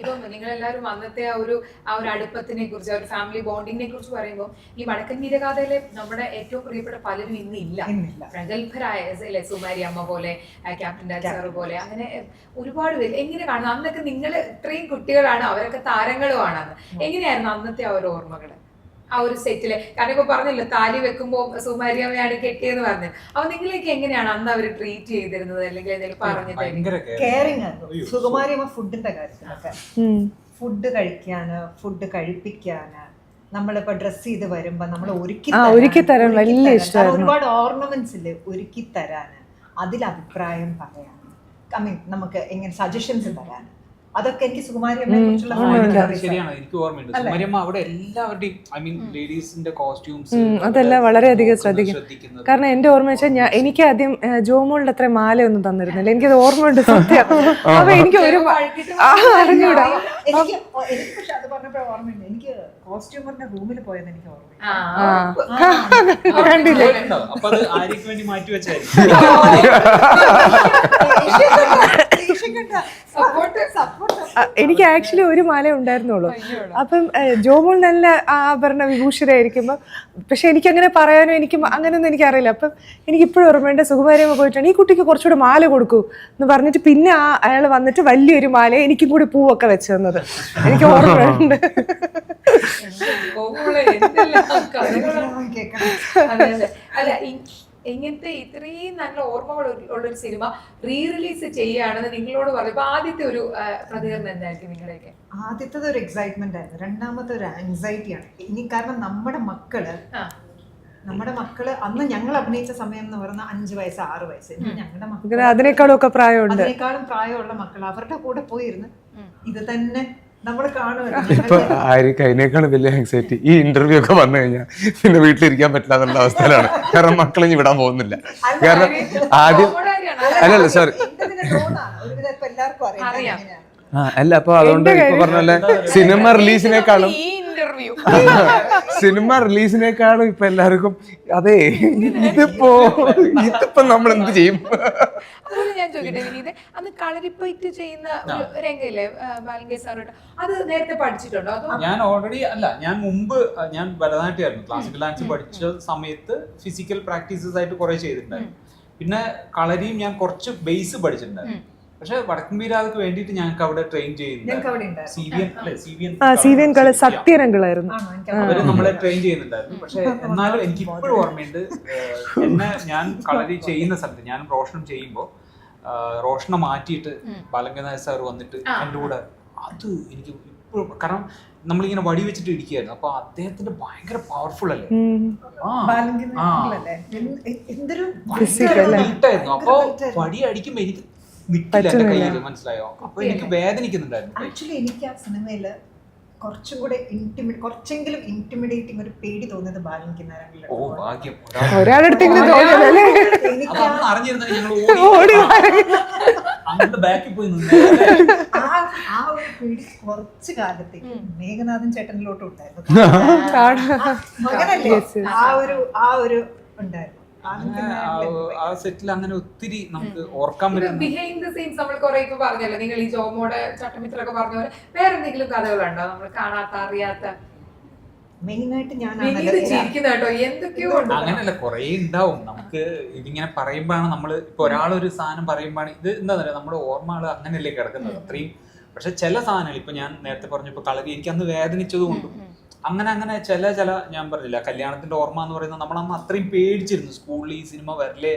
ഇപ്പം നിങ്ങളെല്ലാവരും അന്നത്തെ ആ ഒരു ആ ഒരു അടുപ്പത്തിനെ കുറിച്ച് ആ ഒരു ഫാമിലി ബോണ്ടിങ്ങിനെ കുറിച്ച് പറയുമ്പോൾ ഈ വടക്കൻ വീരഗാഥയിലെ നമ്മുടെ ഏറ്റവും പ്രിയപ്പെട്ട പലരും ഇന്ന് ഇല്ല ഇന്നില്ല. പ്രഗത്ഭരായ അല്ലെ സുമാരി അമ്മ പോലെ ക്യാപ്റ്റൻ ഡാൻസർ പോലെ അങ്ങനെ ഒരുപാട് പേര്. എങ്ങനെ കാണുന്നു അന്നൊക്കെ നിങ്ങൾ ഇത്രയും കുട്ടികളാണ് അവരൊക്കെ താരങ്ങളുമാണ് അന്ന് എങ്ങനെയായിരുന്നു അന്നത്തെ ആ ഒരു ഓർമ്മകൾ ആ ഒരു സെറ്റിൽ കാരണം ഇപ്പൊ പറഞ്ഞല്ലോ താലി വെക്കുമ്പോ സുമാരി അമ്മയാണ് കെട്ടിയെന്ന് പറഞ്ഞു. അപ്പൊ നിങ്ങളൊക്കെ എങ്ങനെയാണ് അന്ന് അവർ ട്രീറ്റ് ചെയ്തിരുന്നത്? അല്ലെങ്കിൽ എന്തെങ്കിലും കെയറിങ് അയ്യോ. ആയിരുന്നു. സുകുമാരിയമ്മ ഫുഡിന്റെ കാര്യത്തിലൊക്കെ. ഫുഡ് കഴിക്കാന് ഫുഡ് കഴിപ്പിക്കാന് നമ്മളിപ്പോ ഡ്രസ് ചെയ്ത് വരുമ്പോ നമ്മൾ ഒരുക്കി തരാൻ ഒരുപാട് ഓർണമെന്റ്സ് ഇല്ലേ? ഒരുക്കി തരാന്. അതിൽ അഭിപ്രായം പറയാൻ ഐ മീൻ നമുക്ക് എങ്ങനെ സജഷൻസ് തരാൻ അതൊക്കെ എനിക്ക് സുകുമാരിയമ്മയെ കുറിച്ചുള്ള അവിടെ എല്ലാവരുടെയും ഐ മീൻ ലേഡീസിന്റെ കോസ്റ്റ്യൂംസ് അതെല്ലാം വളരെയധികം ശ്രദ്ധിക്കും. കാരണം എന്റെ ഓർമ്മ വെച്ചാൽ ഞാൻ എനിക്ക് ആദ്യം ജോമോളുടെ അത്ര മാലയൊന്നും തന്നിരുന്നില്ല. എനിക്കത് ഓർമ്മയുണ്ട് സത്യം. അപ്പൊ എനിക്ക് ഒരു അറിഞ്ഞൂടാ. എനിക്ക് പക്ഷെ അത് പറഞ്ഞപ്പോ ഓർമ്മയുണ്ട്. എനിക്ക് കോസ്റ്റ്യൂമറിന്റെ റൂമിൽ പോയത് എനിക്ക് ആ. കണ്ടില്ലേ? അപ്പൊ അത് ആര്യക്ക് വേണ്ടി മാറ്റി ആ, എനിക്ക് ആക്ച്വലി ഒരു മാല ഉണ്ടായിരുന്നുള്ളൂ. അപ്പം ജോമോൾ നല്ല ആഭരണ വിഭൂഷിതായിരിക്കുമ്പോൾ പക്ഷെ എനിക്ക് അങ്ങനെ പറയാനോ എനിക്ക് അങ്ങനെയൊന്നും എനിക്കറിയില്ല. അപ്പം എനിക്ക് ഇപ്പോഴും ഓർമ്മയുണ്ട് സുകുമാരിയമ്മ പോയിട്ടാണ് ഈ കുട്ടിക്ക് കുറച്ചുകൂടെ മാല കൊടുക്കൂ എന്ന് പറഞ്ഞിട്ട് പിന്നെ ആ അയാൾ വന്നിട്ട് വലിയൊരു മാല എനിക്കും കൂടി പൂവൊക്കെ വെച്ച് തന്നത്. എനിക്ക് ഓർമ്മയുണ്ട്. ഓളെ എന്തെല്ലാം കഥകളാണ് കേൾക്കണം അതെ അതെ. ഇങ്ങനത്തെ ഇത്രയും നല്ല ഓർമ്മകൾ ഉള്ളൊരു സിനിമ റീ റിലീസ് ചെയ്യുകയാണെന്ന് നിങ്ങളോട് പറഞ്ഞു. അപ്പൊ ആദ്യത്തെ ഒരു പ്രതികരണം എന്തായിരിക്കും നിങ്ങളുടെയൊക്കെ? ആദ്യത്തത് ഒരു എക്സൈറ്റ്മെന്റ് ആയിരുന്നു. രണ്ടാമത്തെ ഒരു ആൻസൈറ്റിയാണ് ആണ്. ഇനി കാരണം നമ്മുടെ മക്കൾ. നമ്മുടെ മക്കൾ അന്ന് ഞങ്ങൾ അഭിനയിച്ച സമയം എന്ന് പറയുന്ന അഞ്ചു വയസ്സ് ആറ് വയസ്സ്. ഞങ്ങളുടെ മക്കൾ അതിനേക്കാളും പ്രായമുള്ള മക്കൾ അവരുടെ കൂടെ പോയിരുന്ന് ഇത് തന്നെ ഇപ്പൊ ആയിരിക്കും അതിനേക്കാൾ വലിയ ആങ്സൈറ്റി ഈ ഇന്റർവ്യൂ ഒക്കെ വന്നു കഴിഞ്ഞാൽ പിന്നെ വീട്ടിലിരിക്കാൻ പറ്റില്ല എന്നുള്ള അവസ്ഥയിലാണ്. കാരണം മക്കളെ ഇനി വിടാൻ പോകുന്നില്ല. കാരണം ആദ്യം. അല്ലല്ല സോറി ഒരുവിധം ഇപ്പൊ എല്ലാവർക്കും അറിയാം. അറിയാം. ആ അല്ല അപ്പൊ അതുകൊണ്ട് ഇപ്പൊ പറഞ്ഞ പോലെ സിനിമ റിലീസിനേക്കാളും സിനിമ റിലീസിനേക്കാളും ഇപ്പൊ എല്ലാവർക്കും അതെ ഇതിപ്പോ ഇതിപ്പോ നമ്മൾ എന്ത് ചെയ്യും? അതുപോലെ ഞാൻ ചോദിക്കട്ടെ വിനീത് അന്ന് കളരിപ്പയറ്റ് ചെയ്യുന്ന ഒരു രംഗയില്ലേ ബാലങ്കേ സാറോട്ട് അത് നേരത്തെ പഠിച്ചിട്ടുണ്ടോ? ഞാൻ ഓൾറെഡി അല്ല ഞാൻ മുമ്പ് ഞാൻ ഭരതനാട്യമായിരുന്നു ക്ലാസിക്കൽ ഡാൻസ് പഠിച്ച സമയത്ത് ഫിസിക്കൽ പ്രാക്ടീസസ് ആയിട്ട് കുറെ ചെയ്തിട്ടുണ്ടായിരുന്നു. പിന്നെ കളരിയും ഞാൻ കുറച്ച് ബേസ് പഠിച്ചിട്ടുണ്ടായിരുന്നു. പക്ഷെ വടക്കൻ വീരാഗക്ക് വേണ്ടിയിട്ട് ഞങ്ങൾക്ക് അവിടെ ട്രെയിൻ ചെയ്യുന്നുണ്ട് സത്യരംഗളായിരുന്നു. അവർ നമ്മളെ ട്രെയിൻ ചെയ്യുന്നുണ്ടായിരുന്നു. പക്ഷെ എന്നാലും എനിക്ക് ഇപ്പോഴും ഓർമ്മയുണ്ട് എന്നെ ഞാൻ കളരി ചെയ്യുന്ന സ്ഥലത്ത് ഞാൻ റോഷണം ചെയ്യുമ്പോൾ റോഷണ മാറ്റിയിട്ട് ബാലങ്കനാഥ് സാർ വന്നിട്ട് എന്റെ കൂടെ അത് എനിക്ക് ഇപ്പോഴും കാരണം നമ്മളിങ്ങനെ വടി വെച്ചിട്ട് ഇരിക്കുകയായിരുന്നു അപ്പൊ അദ്ദേഹത്തിന്റെ ഭയങ്കര പവർഫുൾ അല്ലേ? എന്തൊരു അപ്പൊ വടി അടിക്കുമ്പോ എനിക്ക് നിക്കില്ല എന്റെ കയ്യിൽ മനസ്സിലായോ? അപ്പൊ എനിക്ക് വേദനിക്കുന്നുണ്ടായിരുന്നു. ആക്ച്വലി എനിക്ക് ആ സിനിമയിൽ കുറച്ചും കൂടെ ഇന്റിമി കുറച്ചെങ്കിലും ഇന്റിമിഡേറ്റിംഗ് ഒരു പേടി തോന്നിയത് ബാലങ്കിനാരെങ്കിലും ഓ ഭാഗ്യം. ഒരാളടുത്തെങ്കിലും തോന്നിയതല്ലേ അറിഞ്ഞിരുന്നെങ്കിൽ ഞങ്ങൾ ഓടി ഓടി അങ്ങോട്ട് ബാക്കിൽ പോയി നിന്ന്. ആ ആ ഒരു പേടി കുറച്ച് കാലത്തേക്ക് മേഘനാഥൻ ചേട്ടനിലോട്ട് ഉണ്ടായിരുന്നു. മകനല്ലേ. ആ ഒരു ആ ഒരു ഉണ്ടായിരുന്നു. ആ- ആ സെറ്റിൽ അങ്ങനെ ഒത്തിരി നമുക്ക് ഓർക്കാൻ പറ്റും. ബിഹൈൻഡ് ദ സീൻസ് നമ്മൾ കുറെ ഇപ്പൊ പറഞ്ഞല്ലോ. നിങ്ങൾ ഈ ജോമോടെ ചട്ടമിത്രൊക്കെ പറഞ്ഞ പോലെ വേറെ എന്തെങ്കിലും കഥകളുണ്ടോ നമ്മൾ കാണാത്ത അറിയാത്ത? മെയിനായിട്ട് ഞാൻ അങ്ങനെയല്ല കുറേ ഉണ്ടാവും നമുക്ക് ഇതിങ്ങനെ പറയുമ്പോഴാണ് നമ്മൾ ഇപ്പൊ ഒരാളൊരു സാധനം പറയുമ്പോഴാണ് ഇത് എന്താ പറയുക നമ്മുടെ ഓർമ്മകൾ അങ്ങനെയല്ലേ കിടക്കുന്നത്. അത്രയും പക്ഷെ ചില സാധനങ്ങൾ ഇപ്പൊ ഞാൻ നേരത്തെ പറഞ്ഞപ്പോ കളരി എനിക്ക് അന്ന് വേദനിച്ചത് കൊണ്ടും അങ്ങനെ അങ്ങനെ ചില ചില ഞാൻ പറഞ്ഞില്ല കല്യാണത്തിന്റെ ഓർമ്മ എന്ന് പറയുന്നത് നമ്മൾ അന്ന് അത്രയും പേടിച്ചിരുന്നു. സ്കൂളിൽ ഈ സിനിമ വരലേ.